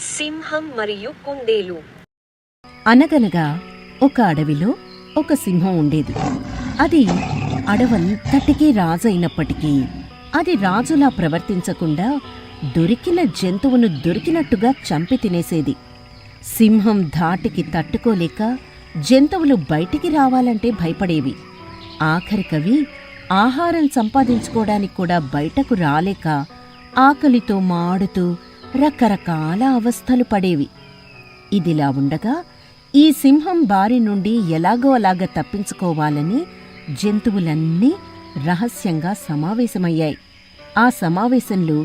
సింహం మరియు కుందేలు అనగనగా ఒక అడవిలో ఒక సింహం ఉండేది. అది అడవంతటికీ రాజైనప్పటికీ అది రాజులా ప్రవర్తించకుండా దొరికిన జంతువును దొరికినట్టుగా చంపి తినేసేది. సింహం ధాటికి తట్టుకోలేక జంతువులు బయటికి రావాలంటే భయపడేవి. ఆఖరికవి ఆహారం సంపాదించుకోవడానికి కూడా బయటకు రాలేక ఆకలితో మాడుతూ రకరకాల అవస్థలు పడేవి. ఇదిలా ఉండగా ఈ సింహం బారి నుండి ఎలాగో అలాగ తప్పించుకోవాలని జంతువులన్నీ రహస్యంగా సమావేశమయ్యాయి. ఆ సమావేశంలో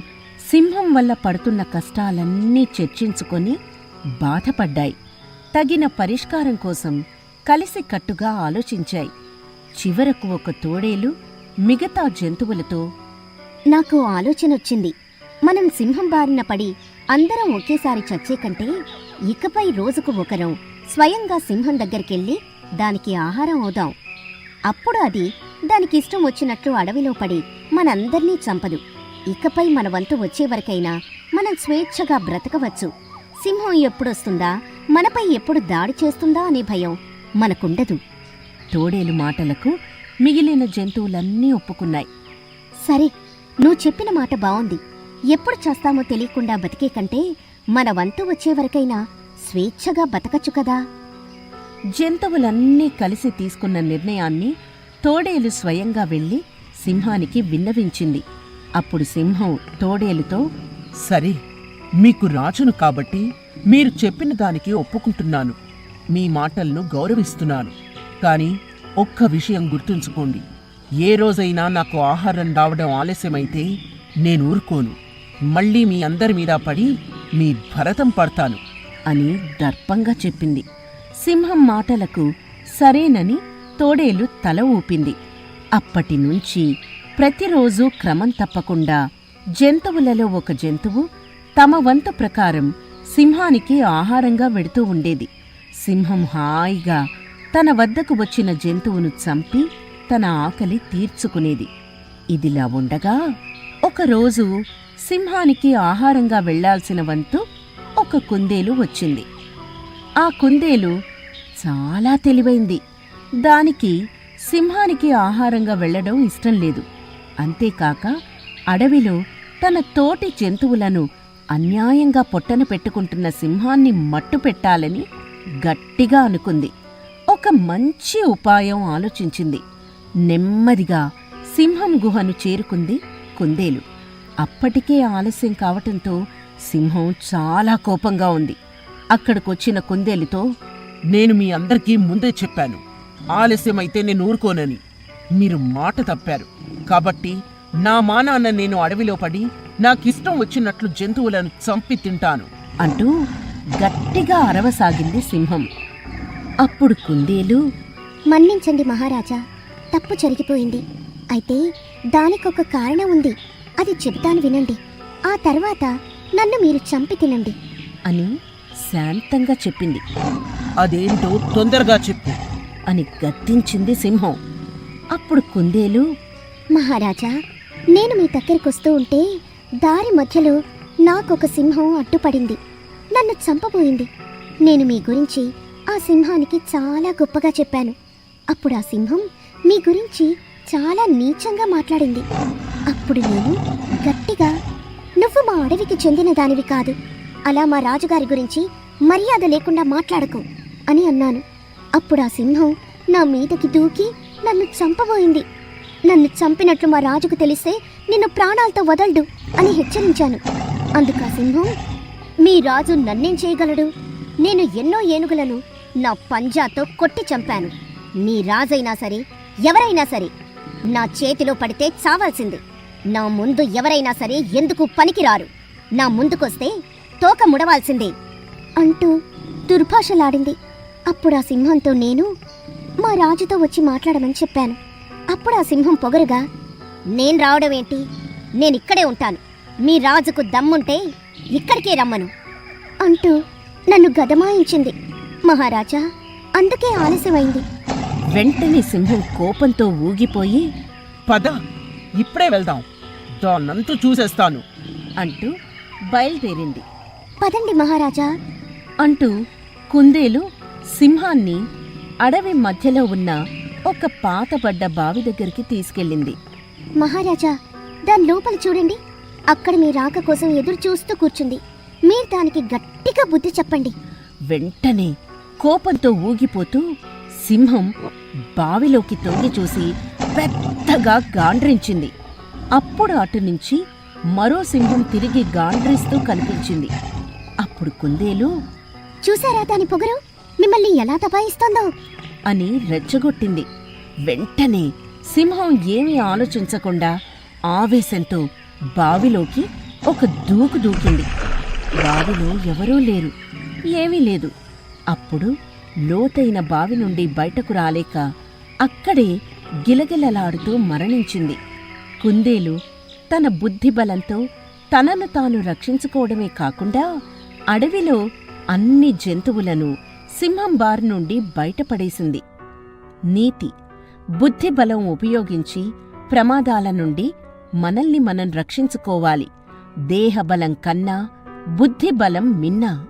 సింహం వల్ల పడుతున్న కష్టాలన్నీ చర్చించుకొని బాధపడ్డాయి. తగిన పరిష్కారం కోసం కలిసి కట్టుగా ఆలోచించాయి. చివరకు ఒక తోడేలు మిగతా జంతువులతో నాకు ఆలోచన వచ్చింది మనం సింహం బారిన పడి అందరం ఒకేసారి చచ్చే కంటే ఇకపై రోజుకు ఒకరం స్వయంగా సింహం దగ్గరికెళ్ళి దానికి ఆహారం అవుదాం అప్పుడు అది దానికి ఇష్టం వచ్చినట్లు అడవిలో పడి మనందర్నీ చంపదు. ఇకపై మన వంతు వచ్చే వరకైనా మనం స్వేచ్ఛగా బ్రతకవచ్చు. సింహం ఎప్పుడొస్తుందా? మనపై ఎప్పుడు దాడి చేస్తుందా అనే భయం మనకుండదు. తోడేలు మాటలకు మిగిలిన జంతువులన్నీ ఒప్పుకున్నాయి. సరే నువ్వు చెప్పిన మాట బావుంది. ఎప్పుడు చేస్తామో తెలియకుండా బతికే కంటే మన వంతు వచ్చే వరకైనా స్వేచ్ఛగా బతకచ్చు కదా. జంతువులన్నీ కలిసి తీసుకున్న నిర్ణయాన్ని తోడేలు స్వయంగా వెళ్ళి సింహానికి విన్నవించింది. అప్పుడు సింహం తోడేలుతో సరే మీకు రాజును కాబట్టి మీరు చెప్పిన దానికి ఒప్పుకుంటున్నాను. మీ మాటలను గౌరవిస్తున్నాను. కానీ ఒక్క విషయం గుర్తుంచుకోండి. ఏ రోజైనా నాకు ఆహారం రావడం ఆలస్యమైతే నేను ఊరుకోను. మళ్ళీ మీ అందరి మీద పడి మీ భరతం పడతాను. అని దర్పంగా చెప్పింది. సింహం మాటలకు సరేనని తోడేలు తల ఊపింది. అప్పటి నుంచి ప్రతిరోజు క్రమం తప్పకుండా జంతువులలో ఒక జంతువు తమ వంతు ప్రకారం సింహానికి ఆహారంగా వెడుతూ ఉండేది. సింహం హాయిగా తన వద్దకు వచ్చిన జంతువును చంపి తన ఆకలి తీర్చుకునేది. ఇదిలా ఉండగా ఒకరోజు సింహానికి ఆహారంగా వెళ్ళాల్సిన వంతు ఒక కుందేలు వచ్చింది. ఆ కుందేలు చాలా తెలివైంది. దానికి సింహానికి ఆహారంగా వెళ్ళడం ఇష్టం లేదు. అంతేకాక అడవిలో తన తోటి జంతువులను అన్యాయంగా పొట్టన పెట్టుకుంటున్న సింహాన్ని మట్టు పెట్టాలని గట్టిగా అనుకుంది. ఒక మంచి ఉపాయం ఆలోచించింది. నెమ్మదిగా సింహం గుహను చేరుకుంది. కుందేలు. అప్పటికే ఆలస్యం కావటంతో సింహం చాలా కోపంగా ఉంది. అక్కడికొచ్చిన కుందేలుతో నేను మీ అందరికీ ముందే చెప్పాను. ఆలస్యమైతే నేను ఊరుకోనని. మీరు మాట తప్పారు. కాబట్టి నా మానాన్న నేను అడవిలో పడి నాకిష్టం వచ్చినట్లు జంతువులను చంపి తింటాను. అంటూ గట్టిగా అరవసాగింది సింహం. అప్పుడు కుందేలు మన్నించండి మహారాజా. తప్పు జరిగిపోయింది. అయితే దానికొక కారణం ఉంది. అది చెబుతాను వినండి. ఆ తర్వాత నన్ను మీరు చంపి తినండి. అని శాంతంగా చెప్పింది. అదేంటో తొందరగా చెప్పు. అని గద్దించింది సింహం. అప్పుడు కుందేలు మహారాజా నేను మీ దగ్గరికొస్తూ ఉంటే దారి మధ్యలో నాకొక సింహం అడ్డుపడింది. నన్ను చంపబోయింది. నేను మీ గురించి ఆ సింహానికి చాలా గొప్పగా చెప్పాను. అప్పుడు ఆ సింహం మీ గురించి చాలా నీచంగా మాట్లాడింది. అప్పుడు నేను గట్టిగా నువ్వు మా అడవికి చెందిన దానివి కాదు. అలా మా రాజుగారి గురించి మర్యాద లేకుండా మాట్లాడకు అని అన్నాను. అప్పుడు ఆ సింహం నా మీదకి దూకి నన్ను చంపబోయింది. నన్ను చంపినట్లు మా రాజుకు తెలిస్తే నిన్ను ప్రాణాలతో వదలడు అని హెచ్చరించాను. అందుకు ఆ సింహం మీ రాజు నన్నేం చేయగలడు? నేను ఎన్నో ఏనుగులను నా పంజాతో కొట్టి చంపాను. మీ రాజైనా సరే ఎవరైనా సరే నా చేతిలో పడితే చావాల్సింది. నా ముందు ఎవరైనా సరే ఎందుకు పనికిరారు? నా ముందుకొస్తే తోక ముడవాల్సిందే. అంటూ దుర్భాషలాడింది. అప్పుడు ఆ సింహంతో నేను మా రాజుతో వచ్చి మాట్లాడమని చెప్పాను. అప్పుడు ఆ సింహం పొగరుగా నేను రావడం ఏంటి? నేనిక్కడే ఉంటాను. మీ రాజుకు దమ్ముంటే ఇక్కడికే రమ్మను. అంటూ నన్ను గదమాయించింది. మహారాజా అందుకే ఆలస్యమైంది. వెంటనే సింహం కోపంతో ఊగిపోయి పద ఇప్పుడే వెళ్దాం. దాన్నంతూ చూసేస్తాను. అంటూ బయలుదేరింది. పదండి మహారాజా. అంటూ కుందేలు సింహాన్ని అడవి మధ్యలో ఉన్న ఒక పాతబడ్డ బావి దగ్గరికి తీసుకెళ్ళింది. మహారాజా దాని లోపల చూడండి. అక్కడ మీ రాక కోసం ఎదురు చూస్తూ కూర్చుంది. మీరు దానికి గట్టిగా బుద్ధి చెప్పండి. వెంటనే కోపంతో ఊగిపోతూ సింహం బావిలోకి తొంగి చూసి పెద్దగా గాండ్రించింది. అప్పుడు అటు నుంచి మరో సింహం తిరిగి గాండ్రిస్తూ కనిపించింది. అప్పుడు కుందేలు చూసారా దాని పొగరు? మిమ్మల్ని ఎలా దబాయిస్తోందో అని రెచ్చగొట్టింది. వెంటనే సింహం ఏమీ ఆలోచించకుండా ఆవేశంతో బావిలోకి ఒక దూకు దూకింది. బావిలో ఎవరూ లేరు ఏమీ లేదు. అప్పుడు లోతైన బావి నుండి బయటకు రాలేక అక్కడే గిలగిలలాడుతూ మరణించింది. కుందేలు తన బుద్ధిబలంతో తనను తాను రక్షించుకోవడమే కాకుండా అడవిలో అన్ని జంతువులను సింహం బారి నుండి బయటపడేసింది. నీతి బుద్ధిబలం ఉపయోగించి ప్రమాదాల నుండి మనల్ని మనం రక్షించుకోవాలి. దేహబలం కన్నా బుద్ధిబలం మిన్నా.